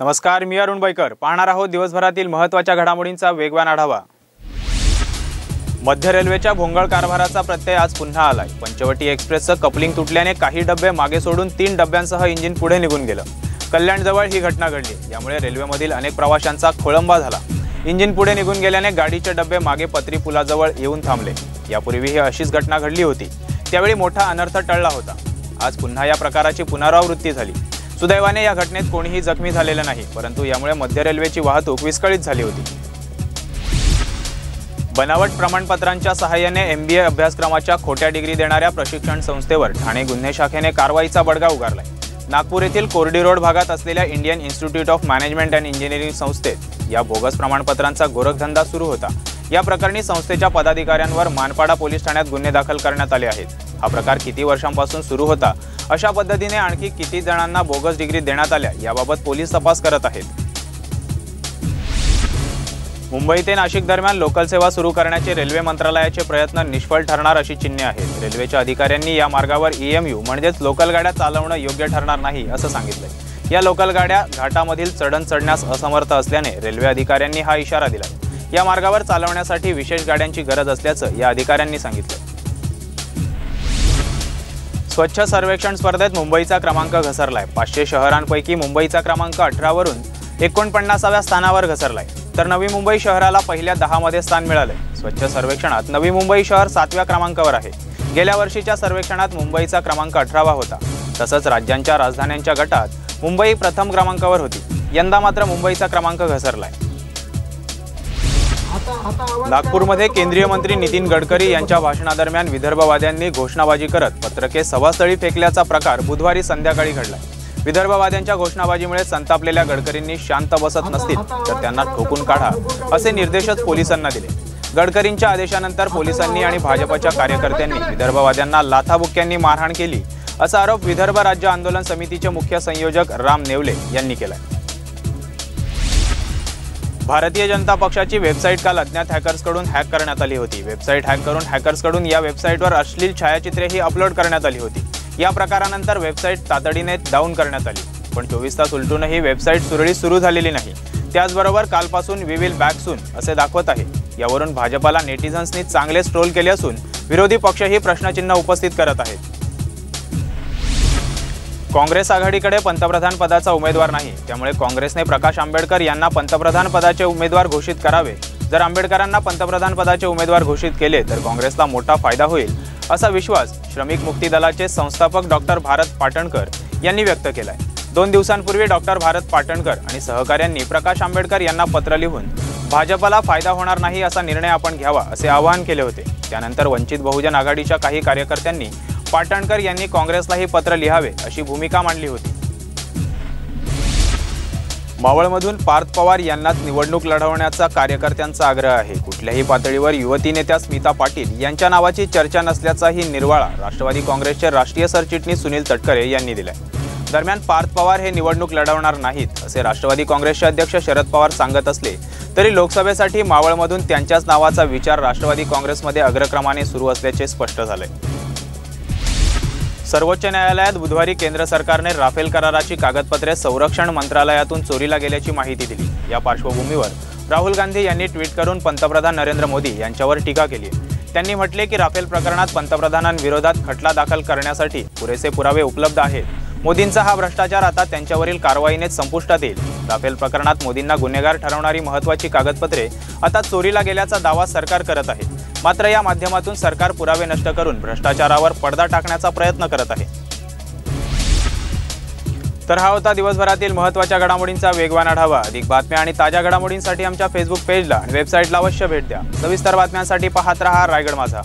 नमस्कार मी अरुण बैकर. पाहणार आहोत दिवसभरातील महत्त्वाच्या घडामोडींचा वेगवान आढावा. मध्य रेल्वेच्या भोंगळ कारभाराचा प्रत्यय आज पुन्हा आलाय. पंचवटी एक्सप्रेसचं कपलिंग तुटल्याने काही डबे मागे सोडून तीन डब्यांसह इंजिन पुढे निघून गेलं. कल्याणजवळ ही घटना घडली. यामुळे रेल्वेमधील अनेक प्रवाशांचा खोळंबा झाला. इंजिन पुढे निघून गेल्याने गाडीचे डबे मागे पत्री पुलाजवळ येऊन थांबले. यापूर्वी ही अशीच घटना घडली होती. त्यावेळी मोठा अनर्थ टळला होता. आज पुन्हा या प्रकाराची पुनरावृत्ती झाली. सुदैवाने या घटनेत कोणीही जखमी झालेलं नाही परंतु यामुळे मध्य रेल्वेची वाहतूक विस्कळीत झाली होती. बनावट प्रमाणपत्रांच्या सहाय्याने एम बी ए अभ्यासक्रमाच्या खोट्या डिग्री देणाऱ्या प्रशिक्षण संस्थेवर ठाणे गुन्हे शाखेने कारवाईचा बडगा उगारलाय. नागपूर येथील कोरडी रोड भागात असलेल्या Indian Institute of Management and Engineering संस्थेत या बोगस प्रमाणपत्रांचा गोरखधंदा सुरू होता. या प्रकरणी संस्थेच्या पदाधिकाऱ्यांवर मानपाडा पोलीस ठाण्यात गुन्हे दाखल करण्यात आले आहेत. हा प्रकार किती वर्षांपासून सुरू होता? अशा पद्धतीने आणखी किती जणांना बोगस डिग्री देण्यात आल्या याबाबत पोलीस तपास करत आहेत. मुंबई ते नाशिक दरम्यान लोकल सेवा सुरू करण्याचे रेल्वे मंत्रालयाचे प्रयत्न निष्फळ ठरणार अशी चिन्हे आहेत. रेल्वेच्या अधिकाऱ्यांनी या मार्गावर ईएमयू म्हणजेच लोकल गाड्या चालवणं योग्य ठरणार नाही असं सांगितलंय. या लोकल गाड्या घाटामधील चढण चढण्यास असमर्थ असल्याने रेल्वे अधिकाऱ्यांनी हा इशारा दिला या मार्गावर चालवण्यासाठी विशेष गाड्यांची गरज असल्याचं या अधिकाऱ्यांनी सांगितलं स्वच्छ सर्वेक्षण स्पर्धेत मुंबईचा क्रमांक घसरलाय. पाचशे शहरांपैकी मुंबईचा क्रमांक अठरावरून एकोणपन्नासाव्या स्थानावर घसरलाय. तर नवी मुंबई शहराला पहिल्या दहामध्ये स्थान मिळालंय. स्वच्छ सर्वेक्षणात नवी मुंबई शहर सातव्या क्रमांकावर आहे. गेल्या वर्षीच्या सर्वेक्षणात मुंबईचा क्रमांक अठरावा होता. तसंच राज्यांच्या राजधान्यांच्या गटात मुंबई प्रथम क्रमांकावर होती. यंदा मात्र मुंबईचा क्रमांक घसरलाय. नागपूरमध्ये केंद्रीय मंत्री नितीन गडकरी यांच्या भाषणादरम्यान विदर्भवाद्यांनी घोषणाबाजी करत पत्रके सभास्थळी फेकल्याचा प्रकार बुधवारी संध्याकाळी घडला विदर्भवाद्यांच्या घोषणाबाजीमुळे संतापलेल्या गडकरींनी शांत बसत नसतील तर त्यांना ठोकून काढा असे निर्देशच पोलिसांना दिले. गडकरींच्या आदेशानंतर पोलिसांनी आणि भाजपच्या कार्यकर्त्यांनी विदर्भवाद्यांना लाथाबुक्क्यांनी मारहाण केली असा आरोप विदर्भ राज्य आंदोलन समितीचे मुख्य संयोजक राम नेवले यांनी केलाय. भारतीय जनता पक्षाची वेबसाईट काल अज्ञात हॅकर्सकडून हॅक करण्यात आली होती. वेबसाईट हॅक करून हॅकर्सकडून या वेबसाईटवर अश्लील छायाचित्रेही अपलोड करण्यात आली होती. या प्रकारानंतर वेबसाईट तातडीने डाऊन करण्यात आली. पण चोवीस तास उलटूनही वेबसाईट सुरळीत सुरू झालेली नाही. त्याचबरोबर कालपासून वी विल बॅक सून असे दाखवत आहे. यावरून भाजपाला नेटिझन्सनी चांगलेच ट्रोल केले असून विरोधी पक्षही प्रश्नचिन्ह उपस्थित करत आहेत. काँग्रेस आघाडीकडे पंतप्रधान पदाचा उमेदवार नाही. त्यामुळे काँग्रेसने प्रकाश आंबेडकर यांना पंतप्रधान पदाचे उमेदवार घोषित करावे. जर आंबेडकरांना पंतप्रधान पदाचे उमेदवार घोषित केले तर काँग्रेसला मोठा फायदा होईल असा विश्वास श्रमिक मुक्ती दलाचे संस्थापक डॉक्टर भारत पाटणकर यांनी व्यक्त केला आहे दोन दिवसांपूर्वी डॉक्टर भारत पाटणकर आणि सहकाऱ्यांनी प्रकाश आंबेडकर यांना पत्र लिहून भाजपला फायदा होणार नाही असा निर्णय आपण घ्यावा असे आवाहन केले होते. त्यानंतर वंचित बहुजन आघाडीच्या काही कार्यकर्त्यांनी पाटणकर यांनी काँग्रेसला हे पत्र लिहावे अशी भूमिका मांडली होती. मावळमधून पार्थ पवार यांनाच निवडणूक लढवण्याचा कार्यकर्त्यांचा आग्रह आहे. कुठल्याही पातळीवर युवती नेत्या स्मिता पाटील यांच्या नावाची चर्चा नसल्याचाही निर्वाळा राष्ट्रवादी काँग्रेसचे राष्ट्रीय सरचिटणीस सुनील तटकरे यांनी दिलाय. दरम्यान पार्थ पवार हे निवडणूक लढवणार नाहीत असे राष्ट्रवादी काँग्रेसचे अध्यक्ष शरद पवार सांगत असले तरी लोकसभेसाठी मावळमधून त्यांच्याच नावाचा विचार राष्ट्रवादी काँग्रेसमध्ये अग्रक्रमाने सुरू असल्याचे स्पष्ट झाले सर्वोच्च न्यायालयात बुधवारी केंद्र सरकारने राफेल कराराची कागदपत्रे संरक्षण मंत्रालयातून चोरीला गेल्याची माहिती दिली. या पार्श्वभूमीवर राहुल गांधी यांनी ट्विट करून पंतप्रधान नरेंद्र मोदी यांच्यावर टीका केली. त्यांनी म्हटले की राफेल प्रकरणात पंतप्रधानांविरोधात खटला दाखल करण्यासाठी पुरेसे पुरावे उपलब्ध आहेत. मोदींचा हा भ्रष्टाचार आता त्यांच्यावरील कारवाईनेच संपुष्टात येईल. राफेल प्रकरणात मोदींना गुन्हेगार ठरवणारी महत्वाची कागदपत्रे आता चोरीला गेल्याचा दावा सरकार करत आहे. मात्र या माध्यमातून सरकार पुरावे नष्ट करून भ्रष्टाचारावर पडदा टाकण्याचा प्रयत्न करत आहे. तर हा होता दिवसभरातील महत्त्वाच्या घडामोडींचा वेगवान आढावा. अधिक बातम्या आणि ताज्या घडामोडींसाठी आमच्या फेसबुक पेजला आणि वेबसाईटला अवश्य भेट द्या. सविस्तर बातम्यांसाठी पाहत रहा रायगड माझा.